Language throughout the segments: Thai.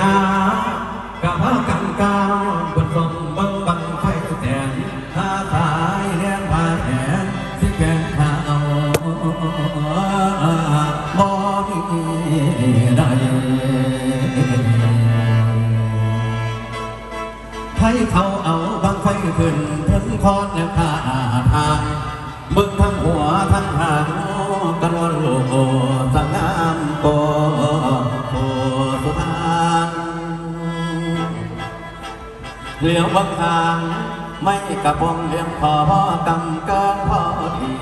นากะพากันกาบนสมบังบังไฟแตนหาตายแรงพาแทนสิแกนข้าเอาบอมได้ไผเขาเอาบังไฟขึ้นพ้นคอนแล้ค่ะ เหลียวบางทางไม่กระพงเลี้ยงพอพ่อกำกองพอดี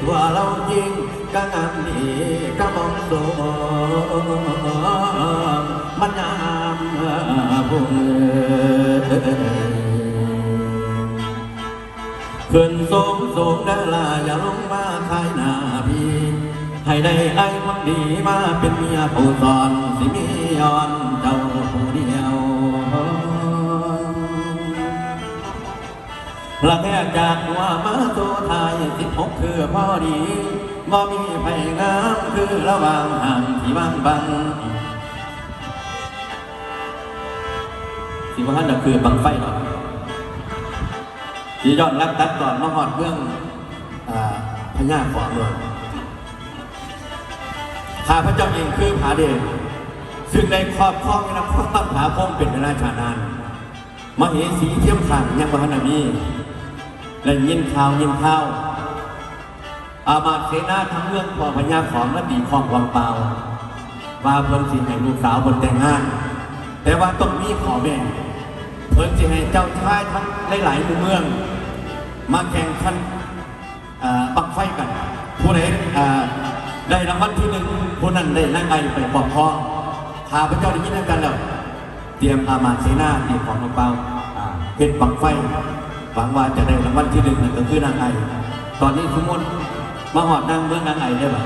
ตัวเราจริงก็งามดีก็มองสูงมันงามบุญขึ้นสูงสูงได้ละอย่าลงมาทายหน้าพี่ให้ได้ไอ้คนดีมาเป็นเมียผู้สอนสิมีย้อน ละแค่จากหัวมาตัวไทยสิบหกคือพอดีบ่มีไผงามคือระหว่างห่างที่บางบังสิว่าท่านน่ะคือบังไฟหรอกที่ยอดรักตัดก่อนมาหอดเรื่องอ่าพญาขอเมืองข้าพระเจ้าเองคือผาเดชซึ่งในครอบครองนนครผาพงเป็นเวลาชานานมเหสีเทียมขังยังบ่ทันได้มี และยินข่าวยินข่าว อามาตย์เสนาทั้งเรื่องพอพญาของและดีของวังเปล่าว่าเพิ่นสิให้ลูกสาวเพิ่นแต่งงาน แต่ว่าต้องมีขอแม่เพิ่นสิให้เจ้าชายทั้งหลายๆหมู่เมือง มาแข่งขันอ่าบังไฟกัน ผู้ใดได้รางวัลที่หนึ่งผู้นั้นได้นั่งไอไปปอกคอข้าพระเจ้าได้ยินกันแล้ว เตรียมอามาตย์เสนาเตรียมของลงเปล่าเป็นบังไฟ หวังว่าจะได้รางวัลที่หนึ่งนั่นก็คือนางไอตอนนี้สมมติมาหอดนางเมืองนางไอได้ไหม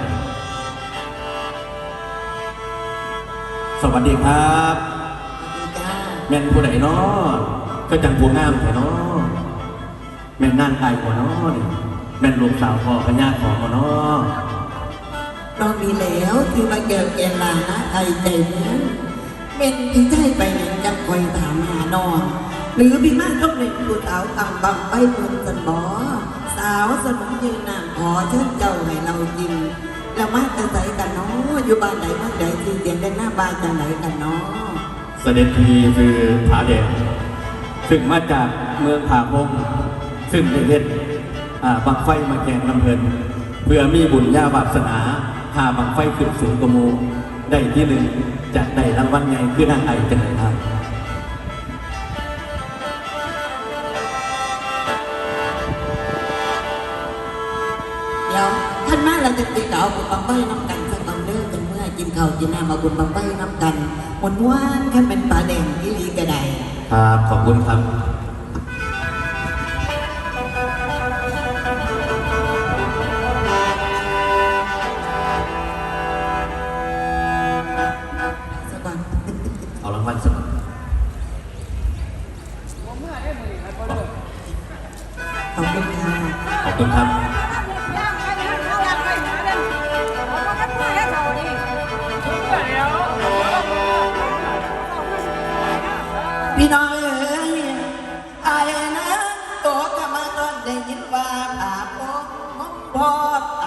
สวัสดีครับจ้าแม่นผู้ใดเนาะก็จังผู้งามแต่เนาะแม่นนางไอหัวเนาะนี่แม่นลูกสาวพ่อพญาขอหัวเนาะน้องมีแล้วที่มาเกิดเกลาไอเต็มเป็นพี่ไทยไปหนึ่งจับคอยถามหาน้อง หรือพี่มากก็เป็นผู้สาวต่ำบังไปเมืองสันบอสาวสนุนยืนนางขอเชิญเจ้าให้เรากินแล้วมาแต่ใสกันเนาะอยู่บ้านไหนบ้านไหนที่เตียงด้หน้าบ้านจังไหนกันเนาะเสด็จทีคือผาแดงซึ่งมาจากเมืองผาพงซึ่งได้เฮ็ดอ่าบังไฟมาแข่งลำเพลินเพื่อมีบุญญาวาสนาหาบังไฟขึ้นสูงกว่าหมูได้ที่หนึ่งจะได้รางวัลใหญ่คือนางไอจังไหนครับ ข้าวกินน้ำมาบุญบังไฟน้ำกันหมดว่านแค่เป็นปลาแดงที่ลีกระไดครับขอบคุณครับ อ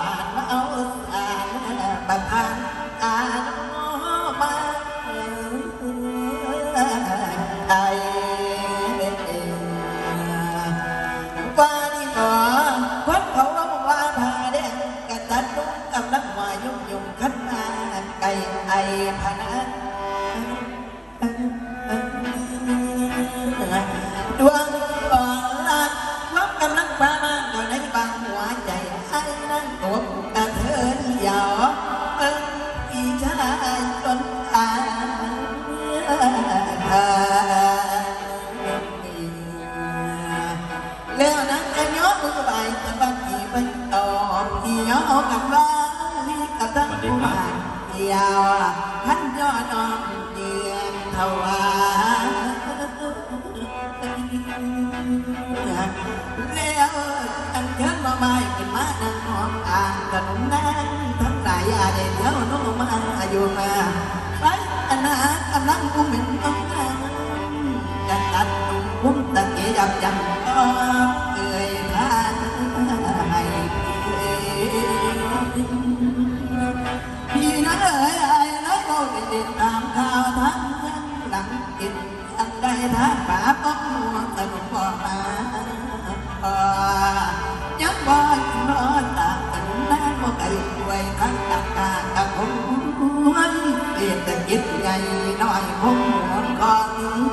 แล้วนั้นก็ย้อนมือไปแต่บางทีไปตอบที่ย้อนกับว่านี่กับทั้งผู้บ้านยาวท่านย้อนน้องเดียนทวาแล้วอันเชิญมาไม่กินมานั่งหอมอ่างขนมนั่งทั้งหลายอาเด็ดเท่าน้องมาอายุมาไปอันนั้นกำลังกูเหม็นต้อง ตะเกียบจังเอ่ยทานให้พี่น้องเอ๋ยไอ้น้อยก็ติดตามข่าวทั้งหลังกินอันใดทางป่าป้องมัวสนุกบอกมายังบ้านนอนตากกันน้ำบ่ไก่ป่วยขันตากตาตะคงหวยเรียนแต่กิจใหญ่น้อยคงหัวนก่อน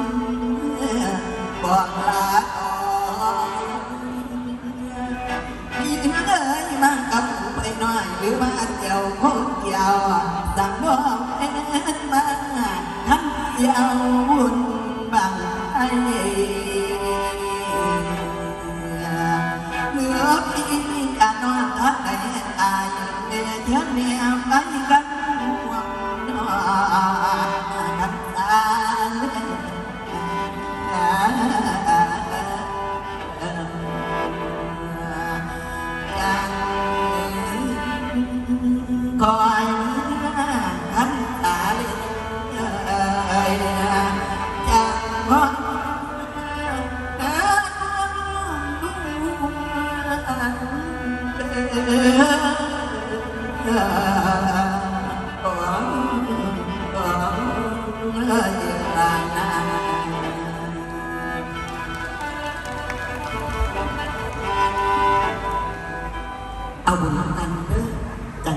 บอกลาอ่อพี่เอ้ยมากับไปหน่อย หรือมาเจียวคงเกี่ยวสั่งบอกเอ็นมาทั้งเกี่ยววุ่นบังไอ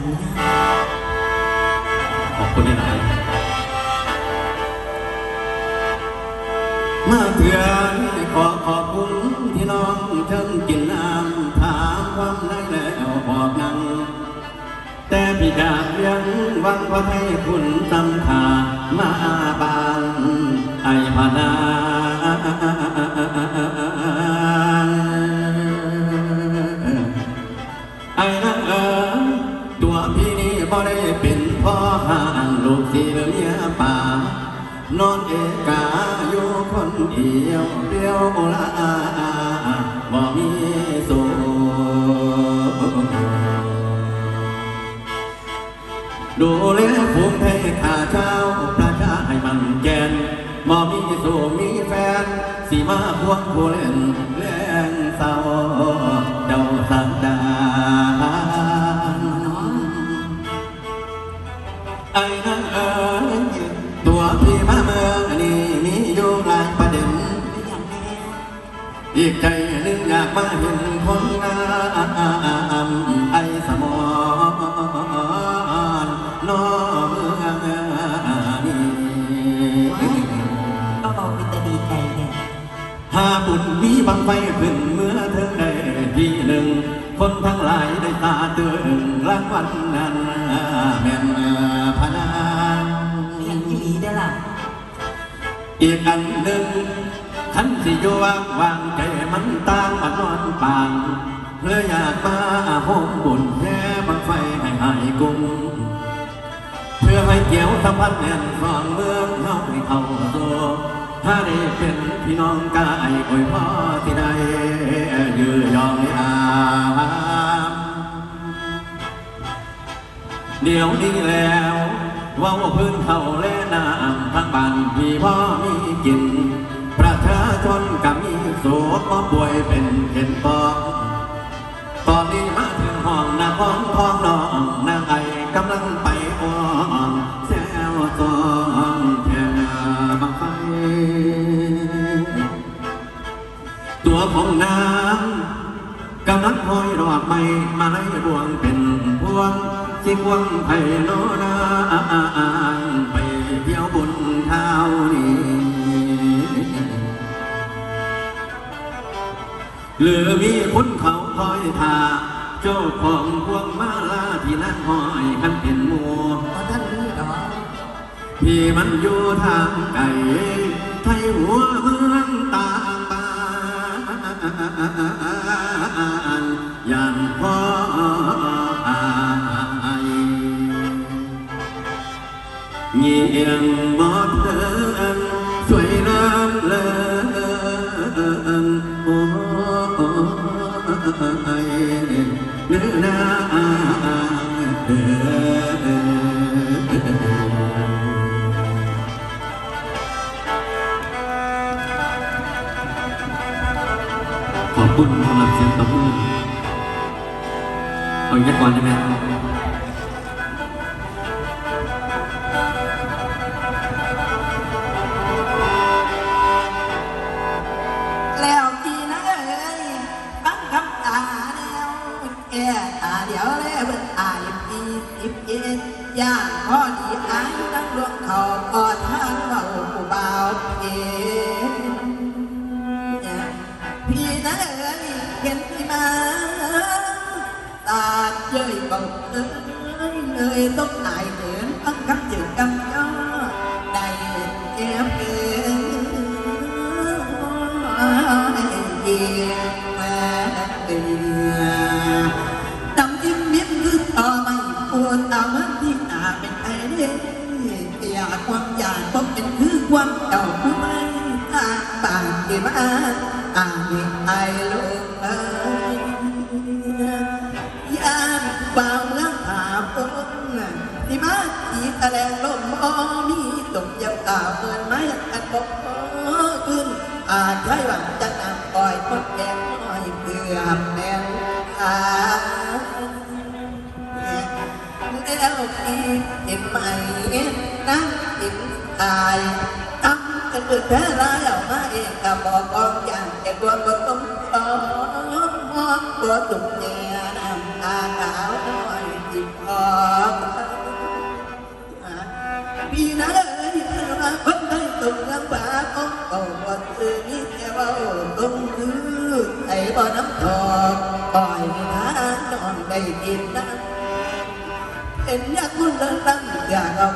นยาขอบคุณที่ไหนมาเถื่อนขอขอบคุณที่น้องเชิญกินน้ำถามความได้แล้วบอกนัง แต่พี่ดาบยังหวังว่าให้คุณตำทามาบางไอพนาไอ้นั่นเออตัวพี่นี่บ่ ได้เป็นพ่อห่างลูกที่เมียป่านอนเอกาอยู่คนเดียวเดียวลาบ่มีสูดูแลภูมิไทยข้าเจ้าประชาให้มันแกนบ่มีสูมีแฟน สีมาพวงผู้เล่นเล่น ไอ้นั่นเอ๋ยตัวพี่มาเมืองนี้มีอยู่หลายประเด็นอีกใจหนึงอยากมาเห็นคนงามไอ้สมอนนอเมืองนี้ก็บอกวิตาดีใจเนี่ยหาบุญมีบังไฟขึ้นเมื่อเธอได้ที่หนึ่ง คนทั้งหลายได้ตาตึงรางวัลนั้น แม่นพนางยังอีหลีได้อล่ะอีกอันหนึ่งขันสิอยู่วางวางใจมันต่างมานอนปางเพื่ออยากมาโฮมบุญแค่บังไฟให้หายกุ้งเพื่อให้เกี่ยวสัมพันธ์แน่นฟองเมืองเฮาให้เข้าโซถ้าได้เป็นพี่น้องกายอวยพ่อที่ได้ยือยองอา เดี๋ยวนี้แล้วว่าพื้นเขาแลน้ำทางบ้านพี่พ่อมีกิน ประชาชนก็มีโศกมาป่วยเป็นเห็นปอกตอนนี้มาถึงห้องนาคองท้องน้องนางไอกำลังไปอ่อนแซวซองแค่บังไฟตัวของน้ำกำลังคอยรอดไม่มาให้บวงเป็นพวง สิพวงไผ่โนนาไปเที่ยวบุญเท้านี้หรือมีคนเขาคอยทาเจ้าของพวงมาลาที่นั่งห้อยกันเป็นมัวท่านนี้เหรอที่มันอยู่ทางไกลไทยหัวเมืองต่างบ้านอย่างพ่อ เงียงบอดเดินสวยน้ำเลินโอ้ยเนื้อนาเดินขอบคุณสำหรับเสียงตบมือเอาอีกสักก่อนได้ไหม เอ้ยบังคำตาแล้วแก่ตาเดี๋ยวแล้วเป็นอายปีสิบเอ็ดย่างพอดีอายนั่งลวงเขากอดทางเบาเบาเอ๋พี่นะเอ๋ยเห็นพี่มาตาเย้ยเบาเอ้ยเอ้ยต้องอาย ที่มาอ่านไอลงเอ้ยยามบ่าวเมืองหาปงที่มาจีตะแลงลมมอมีตกยาวตาเหมือนไม้อันบกขึ้นอาจใช้ว่าจะนำปล่อยพดแกงน้อยเพื่อแมงอาแล้วอีกเห็นไหมนั่งกินตาย ทำกันเกิดแพ้ร้ายเอามาเองกับบอกกองอย่างแต่ตัวก็ต้องตอมองตัวตุกแย่ยน้ำตาขาวน้อยจิบออกพี่นะเอ้ยมาคนไทยตุกลำบากของเขาวันคือนี่แค่ว่าตุ้มคือไอ้บ่อน้ำทองปล่อยนะนอนได้กินน้ำเอ็นอยากมุ่งตั้งอยากเอา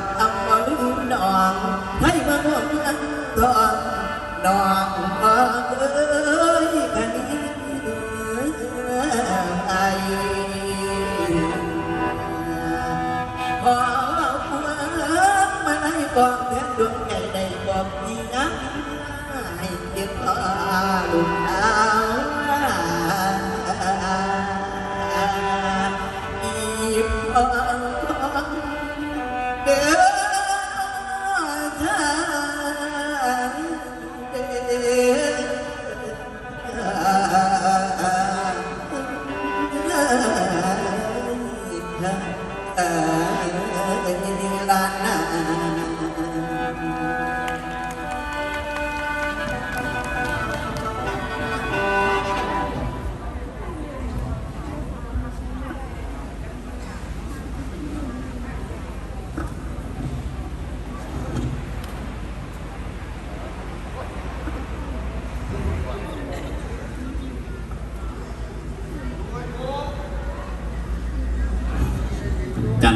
ทำมาลืมนองให้มาห่วงอันทอง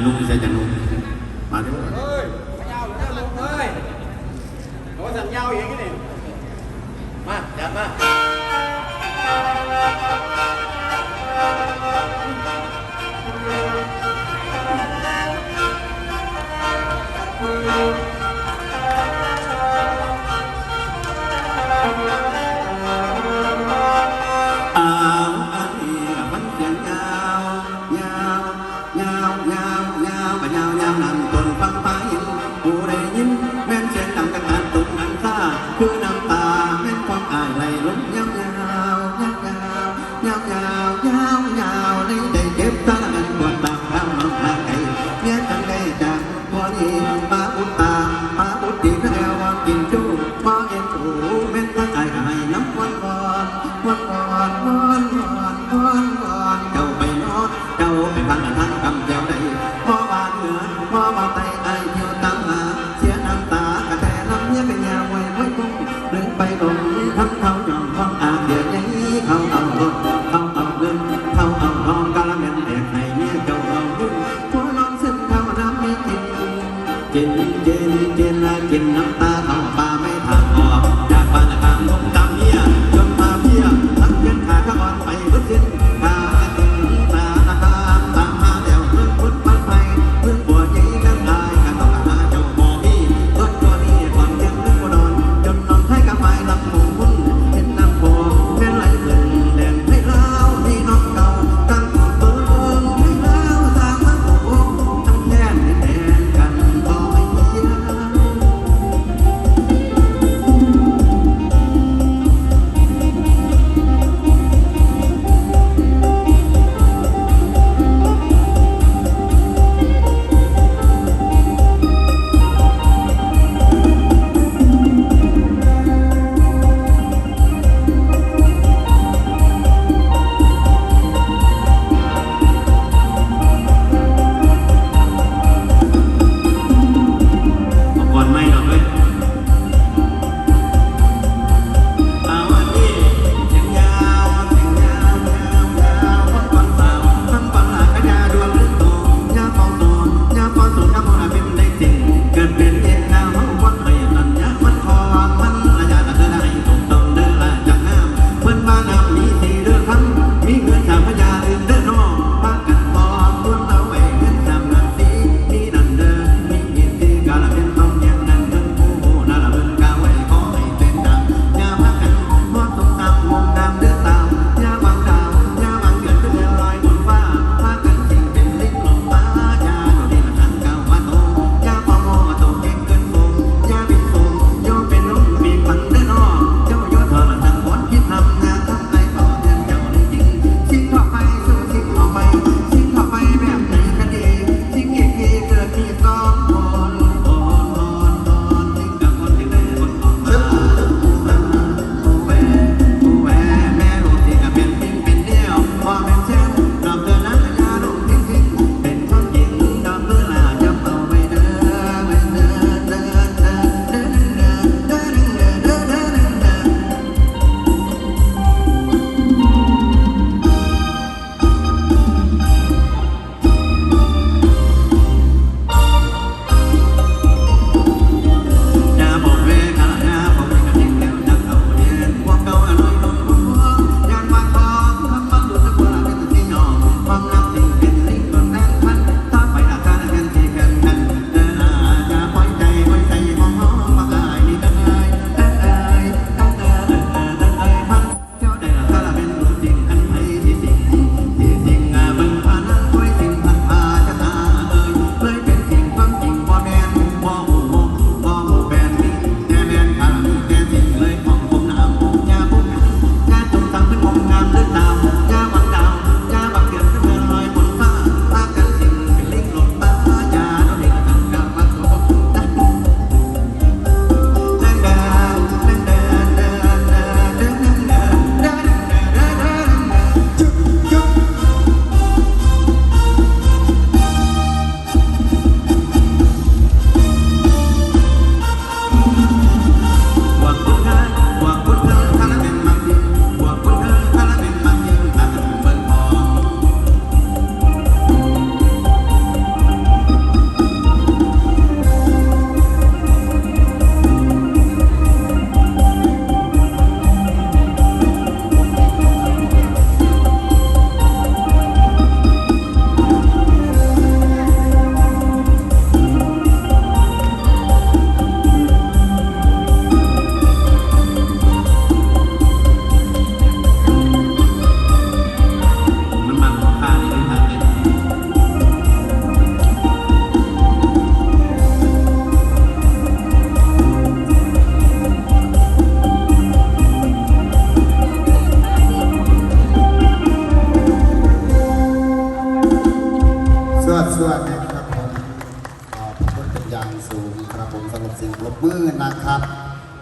จันนุ่ง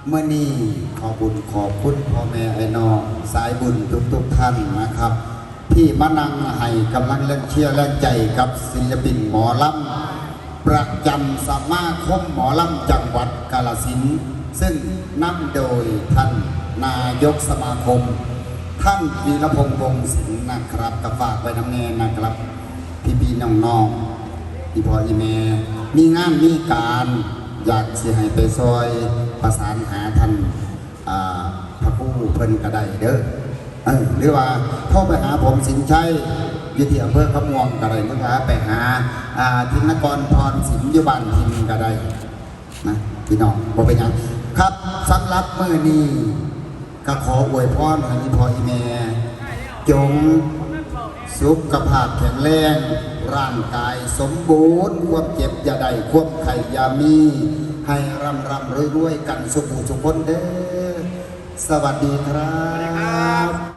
เมื่อนี้ขอบุญขอบคุณพ่อแม่ไอ้น้องสายบุญทุกๆท่านนะครับ ที่มานั่งให้กำลังเล่นเชียร์แรงใจกับศิลปินหมอลำประจำสมาคมหมอลำจังหวัดกาลสินซึ่งนำโดยท่านนายกสมาคม ท่านวีรพงษ์วงศ์สิงห์นะครับกับฝากไว้น้ำแน่นะครับพี่พี่น้องๆอีพ่ออีแม่มีงานมีการ อยากสิให้ไปซอยประสานหาท่านอ่าพระครู่เพิ่นกระไดเด้อเออหรือว่าเข้าไปหาผมสินชัยยู่ที่อำเภอขมวงกระไดหรือว่าไปหาทินกรพรสินยุบันทินกระไดนะพี่น้องบ่เป็นยังครับสำหรับมื้อนี้ก็ขออวยพรให้อีพ่ออีแม่จง สุขภาพแข็งแรง ร่างกายสมบูรณ์ ควบเจ็บอย่าได้ควบไข่ยามี ให้ร่ำร่ำรวยรวยกันสุขุสุขคนเด้อ สวัสดีครับ